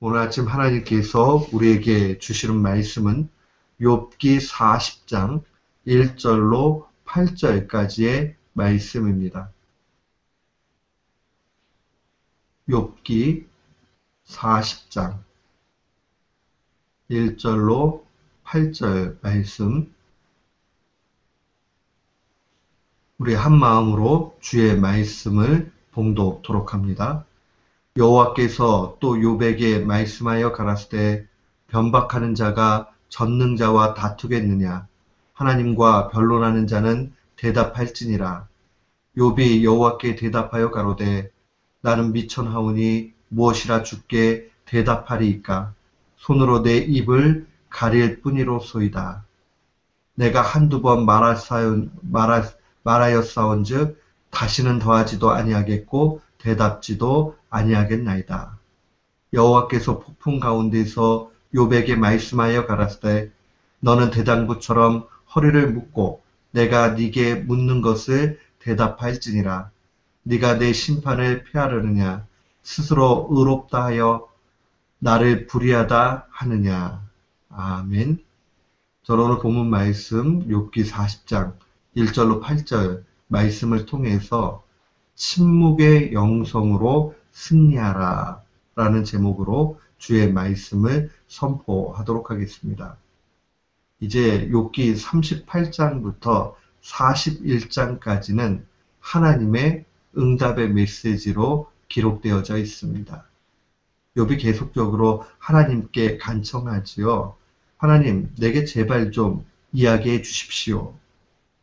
오늘 아침 하나님께서 우리에게 주시는 말씀은 욥기 40장 1절로 8절까지의 말씀입니다. 욥기 40장 1절로 8절 말씀 우리 한 마음으로 주의 말씀을 봉독토록 합니다. 여호와께서 또 욥에게 말씀하여 가라사대 변박하는 자가 전능자와 다투겠느냐? 하나님과 변론하는 자는 대답할지니라. 욥이 여호와께 대답하여 가로되 나는 미천하오니 무엇이라 주께 대답하리이까? 손으로 내 입을 가릴 뿐이로소이다. 내가 한두 번 말하사온, 말하, 말하였사온즉 다시는 더하지도 아니하겠고 대답지도 아니하겠나이다. 여호와께서 폭풍 가운데서 요백에 말씀하여 가라사대 너는 대장부처럼 허리를 묶고 내가 네게 묻는 것을 대답할지니라 네가 내 심판을 피하려느냐 스스로 의롭다 하여 나를 불의하다 하느냐 아멘. 저는 오늘 본문 말씀 욥기 40장 1절로 8절 말씀을 통해서 침묵의 영성으로 승리하라 라는 제목으로 주의 말씀을 선포하도록 하겠습니다. 이제 욥기 38장부터 41장까지는 하나님의 응답의 메시지로 기록되어져 있습니다. 욥이 계속적으로 하나님께 간청하지요. 하나님, 내게 제발 좀 이야기해 주십시오.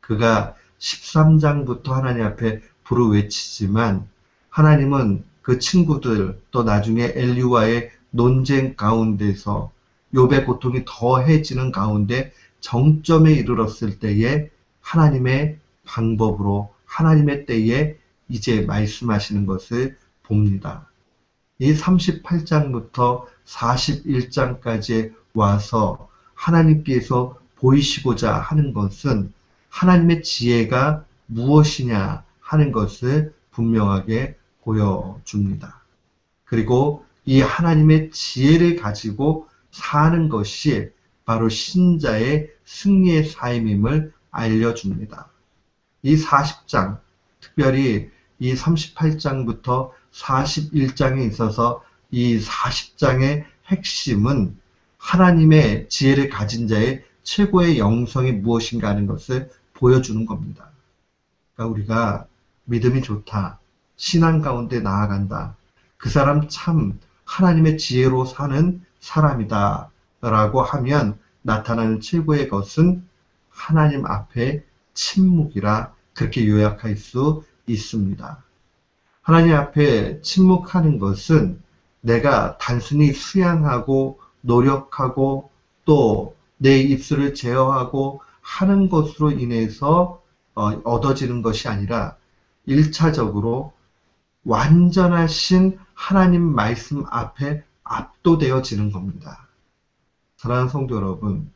그가 13장부터 하나님 앞에 부르 외치지만 하나님은 그 친구들 또 나중에 엘리와의 논쟁 가운데서 욥의 고통이 더해지는 가운데 정점에 이르렀을 때에 하나님의 방법으로 하나님의 때에 이제 말씀하시는 것을 봅니다. 이 38장부터 41장까지 와서 하나님께서 보이시고자 하는 것은 하나님의 지혜가 무엇이냐 하는 것을 분명하게 보여줍니다. 그리고 이 하나님의 지혜를 가지고 사는 것이 바로 신자의 승리의 삶임을 알려줍니다. 이 40장, 특별히 이 38장부터 41장에 있어서 이 40장의 핵심은 하나님의 지혜를 가진 자의 최고의 영성이 무엇인가 하는 것을 보여주는 겁니다. 그러니까 우리가 믿음이 좋다. 신앙 가운데 나아간다. 그 사람 참 하나님의 지혜로 사는 사람이다. 라고 하면 나타나는 최고의 것은 하나님 앞에 침묵이라 그렇게 요약할 수 있습니다. 하나님 앞에 침묵하는 것은 내가 단순히 수양하고 노력하고 또 내 입술을 제어하고 하는 것으로 인해서 어, 얻어지는 것이 아니라 1차적으로 완전하신 하나님 말씀 앞에 압도되어지는 겁니다. 사랑하는 성도 여러분,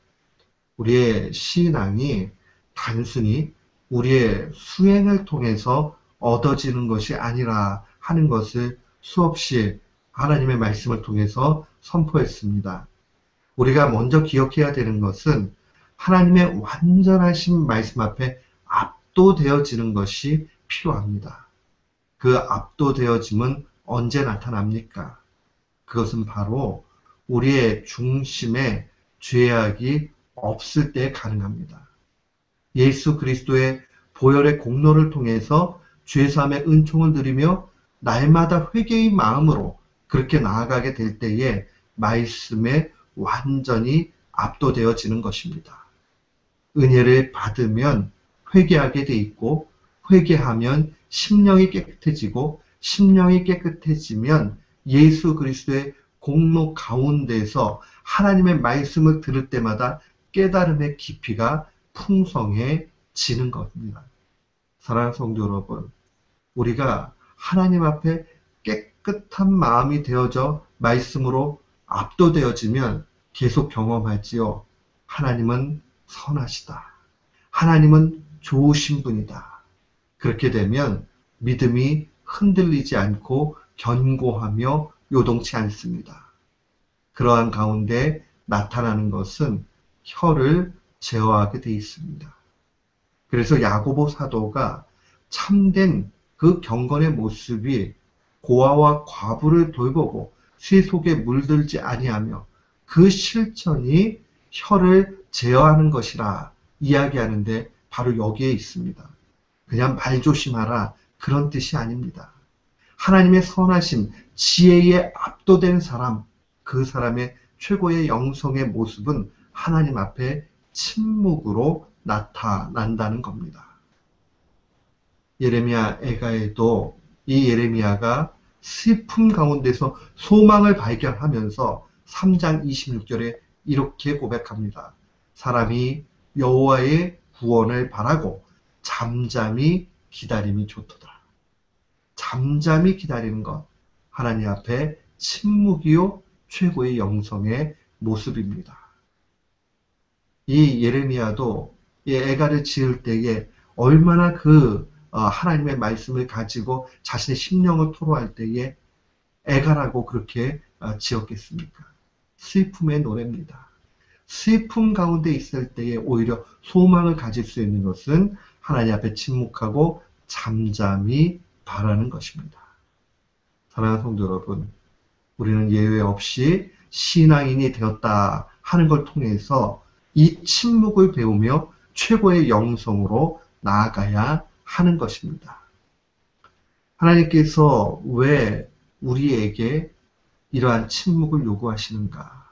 우리의 신앙이 단순히 우리의 수행을 통해서 얻어지는 것이 아니라 하는 것을 수없이 하나님의 말씀을 통해서 선포했습니다. 우리가 먼저 기억해야 되는 것은 하나님의 완전하신 말씀 앞에 압도되어지는 것이 필요합니다. 그 압도되어짐은 언제 나타납니까? 그것은 바로 우리의 중심에 죄악이 없을 때 가능합니다. 예수 그리스도의 보혈의 공로를 통해서 죄사함의 은총을 드리며 날마다 회개의 마음으로 그렇게 나아가게 될 때에 말씀에 완전히 압도되어지는 것입니다. 은혜를 받으면 회개하게 돼 있고 회개하면 심령이 깨끗해지고 심령이 깨끗해지면 예수 그리스도의 공로 가운데서 하나님의 말씀을 들을 때마다 깨달음의 깊이가 풍성해지는 겁니다. 사랑하는 성도 여러분, 우리가 하나님 앞에 깨끗한 마음이 되어져 말씀으로 압도되어지면 계속 경험하지요. 하나님은 선하시다. 하나님은 좋으신 분이다. 그렇게 되면 믿음이 흔들리지 않고 견고하며 요동치 않습니다. 그러한 가운데 나타나는 것은 혀를 제어하게 돼 있습니다. 그래서 야고보 사도가 참된 그 경건의 모습이 고아와 과부를 돌보고 쇠 속에 물들지 아니하며 그 실천이 혀를 제어하는 것이라 이야기하는데 바로 여기에 있습니다. 그냥 말 조심하라 그런 뜻이 아닙니다. 하나님의 선하심, 지혜에 압도된 사람, 그 사람의 최고의 영성의 모습은 하나님 앞에 침묵으로 나타난다는 겁니다. 예레미야 애가에도 이 예레미야가 슬픔 가운데서 소망을 발견하면서 3장 26절에 이렇게 고백합니다. 사람이 여호와의 구원을 바라고 잠잠히 기다림이 좋도다. 잠잠히 기다리는 것 하나님 앞에 침묵이요 최고의 영성의 모습입니다. 이 예레미야도 이 애가를 지을 때에 얼마나 그 어, 하나님의 말씀을 가지고 자신의 심령을 토로할 때에 애가라고 그렇게 어, 지었겠습니까? 슬픔의 노래입니다. 슬픔 가운데 있을 때에 오히려 소망을 가질 수 있는 것은 하나님 앞에 침묵하고 잠잠히 바라는 것입니다. 사랑하는 성도 여러분, 우리는 예외 없이 신앙인이 되었다 하는 걸 통해서 이 침묵을 배우며 최고의 영성으로 나아가야 하는 것입니다. 하나님께서 왜 우리에게 이러한 침묵을 요구하시는가?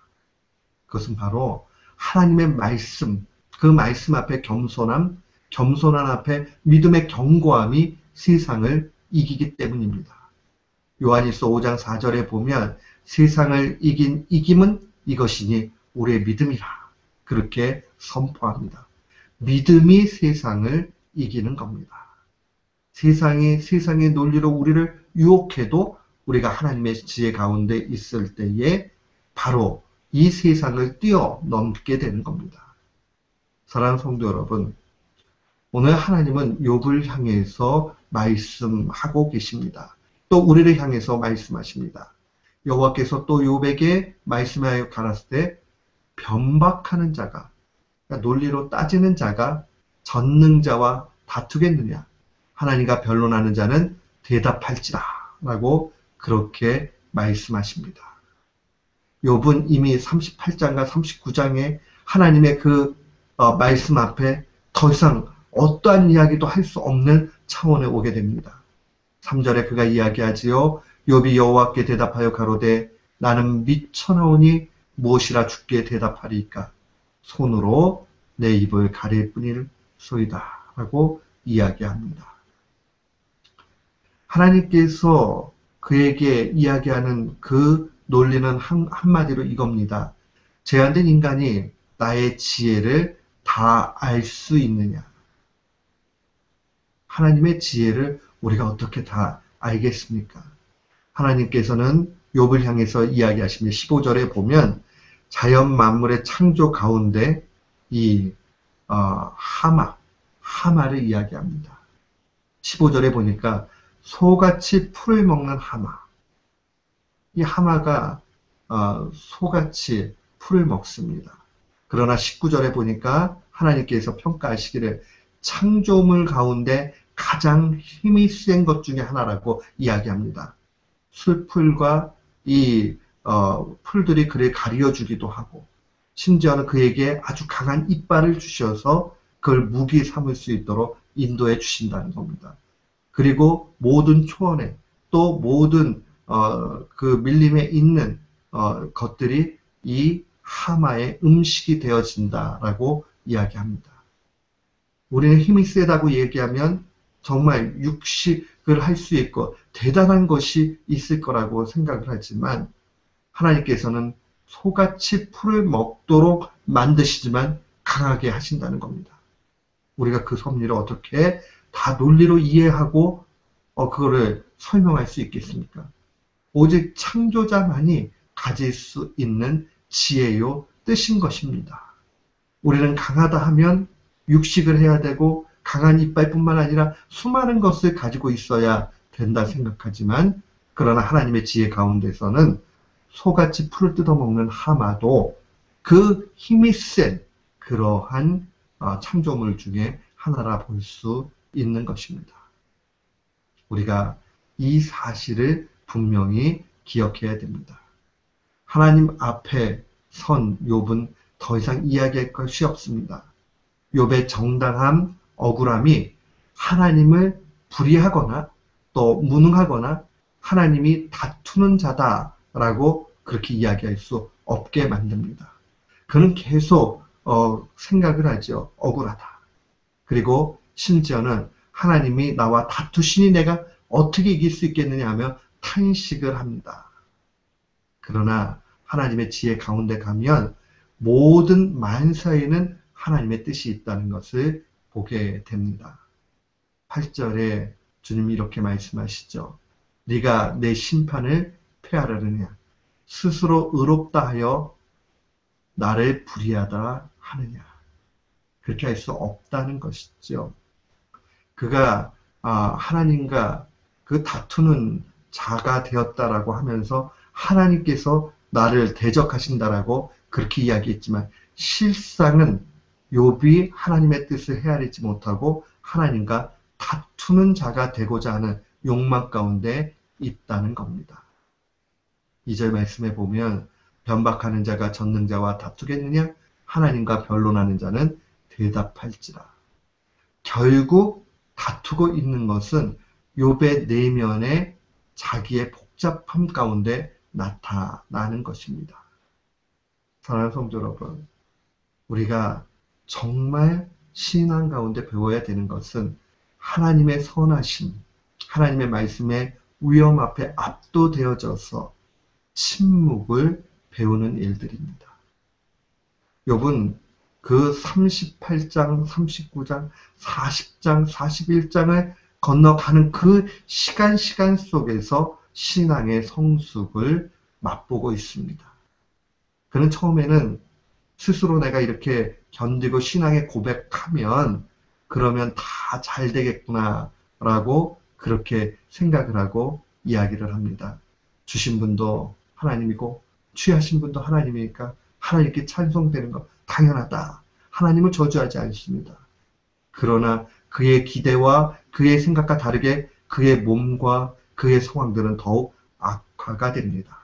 그것은 바로 하나님의 말씀, 그 말씀 앞에 겸손함, 겸손한 앞에 믿음의 견고함이 세상을 이기기 때문입니다. 요한일서 5장 4절에 보면 세상을 이긴 이김은 이것이니 우리의 믿음이라 그렇게 선포합니다. 믿음이 세상을 이기는 겁니다. 세상이 세상의 논리로 우리를 유혹해도 우리가 하나님의 지혜 가운데 있을 때에 바로 이 세상을 뛰어넘게 되는 겁니다. 사랑하는 성도 여러분, 오늘 하나님은 욥을 향해서 말씀하고 계십니다. 또 우리를 향해서 말씀하십니다. 여호와께서 또 욥에게 말씀하여 가랐을 때 변박하는 자가 그러니까 논리로 따지는 자가 전능자와 다투겠느냐 하나님과 변론하는 자는 대답할지라 라고 그렇게 말씀하십니다. 욥은 이미 38장과 39장에 하나님의 그 어, 말씀 앞에 더 이상 어떠한 이야기도 할 수 없는 차원에 오게 됩니다. 3절에 그가 이야기하지요. 욥이 여호와께 대답하여 가로되 나는 미쳐나오니 무엇이라 죽게 대답하리까 손으로 내 입을 가릴 뿐일 소이다 라고 이야기합니다. 하나님께서 그에게 이야기하는 그 논리는 한, 한마디로 이겁니다. 제한된 인간이 나의 지혜를 다 알 수 있느냐? 하나님의 지혜를 우리가 어떻게 다 알겠습니까? 하나님께서는 욥을 향해서 이야기하시며 15절에 보면 자연 만물의 창조 가운데 이 어, 하마, 하마를 이야기합니다. 15절에 보니까 소같이 풀을 먹는 하마. 이 하마가 어, 소같이 풀을 먹습니다. 그러나 19절에 보니까 하나님께서 평가하시기를 창조물 가운데 가장 힘이 센 것 중에 하나라고 이야기합니다. 술풀과 이 어, 풀들이 그를 가리어주기도 하고 심지어는 그에게 아주 강한 이빨을 주셔서 그걸 무기 삼을 수 있도록 인도해 주신다는 겁니다. 그리고 모든 초원에 또 모든 어, 그 밀림에 있는 어, 것들이 이 하마의 음식이 되어진다라고 이야기합니다. 우리는 힘이 세다고 얘기하면 정말 육식을 할 수 있고 대단한 것이 있을 거라고 생각을 하지만 하나님께서는 소같이 풀을 먹도록 만드시지만 강하게 하신다는 겁니다. 우리가 그 섭리를 어떻게 다 논리로 이해하고 어, 그거를 설명할 수 있겠습니까? 오직 창조자만이 가질 수 있는 지혜요 뜻인 것입니다. 우리는 강하다 하면 육식을 해야 되고 강한 이빨뿐만 아니라 수많은 것을 가지고 있어야 된다 생각하지만 그러나 하나님의 지혜 가운데서는 소같이 풀을 뜯어먹는 하마도 그 힘이 센 그러한 어, 창조물 중에 하나라 볼 수 있는 것입니다. 우리가 이 사실을 분명히 기억해야 됩니다. 하나님 앞에 선 욥은 더 이상 이야기할 것이 없습니다. 욥의 정당함, 억울함이 하나님을 불의하거나 또 무능하거나 하나님이 다투는 자다라고 그렇게 이야기할 수 없게 만듭니다. 그는 계속 어, 생각을 하죠. 억울하다. 그리고 심지어는 하나님이 나와 다투시니 내가 어떻게 이길 수 있겠느냐 하며 탄식을 합니다. 그러나 하나님의 지혜 가운데 가면 모든 만사에는 하나님의 뜻이 있다는 것을 보게 됩니다. 8절에 주님이 이렇게 말씀하시죠. 네가 내 심판을 폐하려느냐 스스로 의롭다 하여 나를 불의하다 하느냐 그렇게 할 수 없다는 것이죠. 그가 아, 하나님과 그 다투는 자가 되었다라고 하면서 하나님께서 나를 대적하신다라고 그렇게 이야기했지만 실상은 욥이 하나님의 뜻을 헤아리지 못하고 하나님과 다투는 자가 되고자 하는 욕망 가운데 있다는 겁니다. 2절 말씀에 보면 변박하는 자가 전능자와 다투겠느냐? 하나님과 변론하는 자는 대답할지라. 결국 다투고 있는 것은 욥의 내면에 자기의 복잡함 가운데 나타나는 것입니다. 사랑하는 성도 여러분, 우리가 정말 신앙 가운데 배워야 되는 것은 하나님의 선하심, 하나님의 말씀에 위험 앞에 압도되어져서 침묵을 배우는 일들입니다. 욥은 그 38장, 39장, 40장, 41장을 건너가는 그 시간 시간 속에서 신앙의 성숙을 맛보고 있습니다. 그는 처음에는 스스로 내가 이렇게 견디고 신앙의 고백하면 그러면 다 잘 되겠구나 라고 그렇게 생각을 하고 이야기를 합니다. 주신 분도 하나님이고 취하신 분도 하나님이니까 하나님께 찬송되는 것 당연하다. 하나님을 저주하지 않습니다. 그러나 그의 기대와 그의 생각과 다르게 그의 몸과 그의 상황들은 더욱 악화가 됩니다.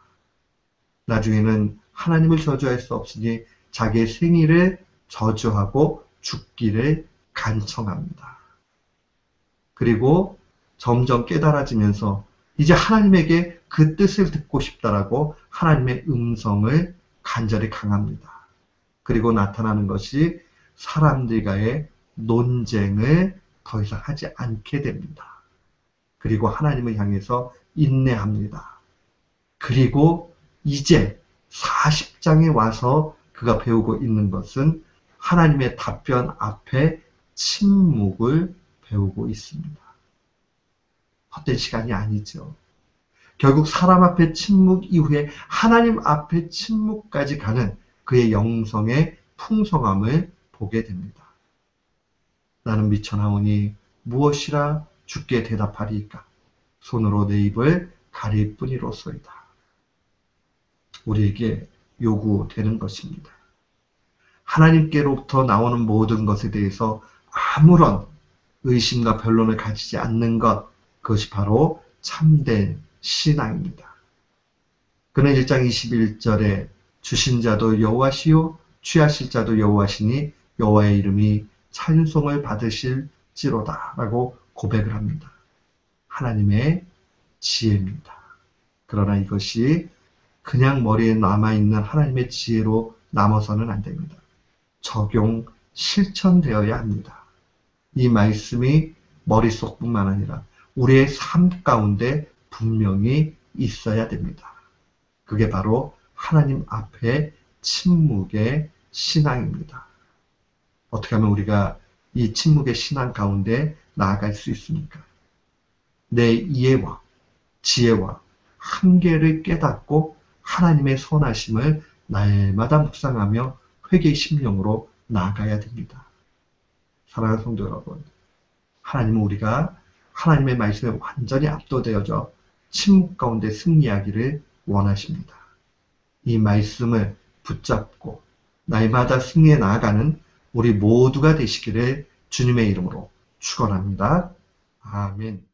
나중에는 하나님을 저주할 수 없으니 자기의 생일을 저주하고 죽기를 간청합니다. 그리고 점점 깨달아지면서 이제 하나님에게 그 뜻을 듣고 싶다라고 하나님의 음성을 간절히 강합니다. 그리고 나타나는 것이 사람들과의 논쟁을 더 이상 하지 않게 됩니다. 그리고 하나님을 향해서 인내합니다. 그리고 이제 40장에 와서 그가 배우고 있는 것은 하나님의 답변 앞에 침묵을 배우고 있습니다. 헛된 시간이 아니죠. 결국 사람 앞에 침묵 이후에 하나님 앞에 침묵까지 가는 그의 영성의 풍성함을 보게 됩니다. 나는 미쳐나오니 무엇이라 죽게 대답하리까? 손으로 내 입을 가릴 뿐이로소이다. 우리에게 요구되는 것입니다. 하나님께로부터 나오는 모든 것에 대해서 아무런 의심과 변론을 가지지 않는 것, 그것이 바로 참된 신앙입니다. 그는 1장 21절에 주신 자도 여호와시요 취하실 자도 여호와시니 여호와의 이름이 찬송을 받으실지로다라고 고백을 합니다. 하나님의 지혜입니다. 그러나 이것이 그냥 머리에 남아있는 하나님의 지혜로 남아서는 안 됩니다. 적용, 실천되어야 합니다. 이 말씀이 머릿속뿐만 아니라 우리의 삶 가운데 분명히 있어야 됩니다. 그게 바로 하나님 앞에 침묵의 신앙입니다. 어떻게 하면 우리가 이 침묵의 신앙 가운데 나아갈 수 있습니까? 내 이해와 지혜와 한계를 깨닫고 하나님의 선하심을 날마다 묵상하며 회개의 심령으로 나아가야 됩니다. 사랑하는 성도 여러분, 하나님은 우리가 하나님의 말씀에 완전히 압도되어져 침묵 가운데 승리하기를 원하십니다. 이 말씀을 붙잡고 날마다 승리해 나아가는 우리 모두가 되시기를 주님의 이름으로 축원합니다. 아멘.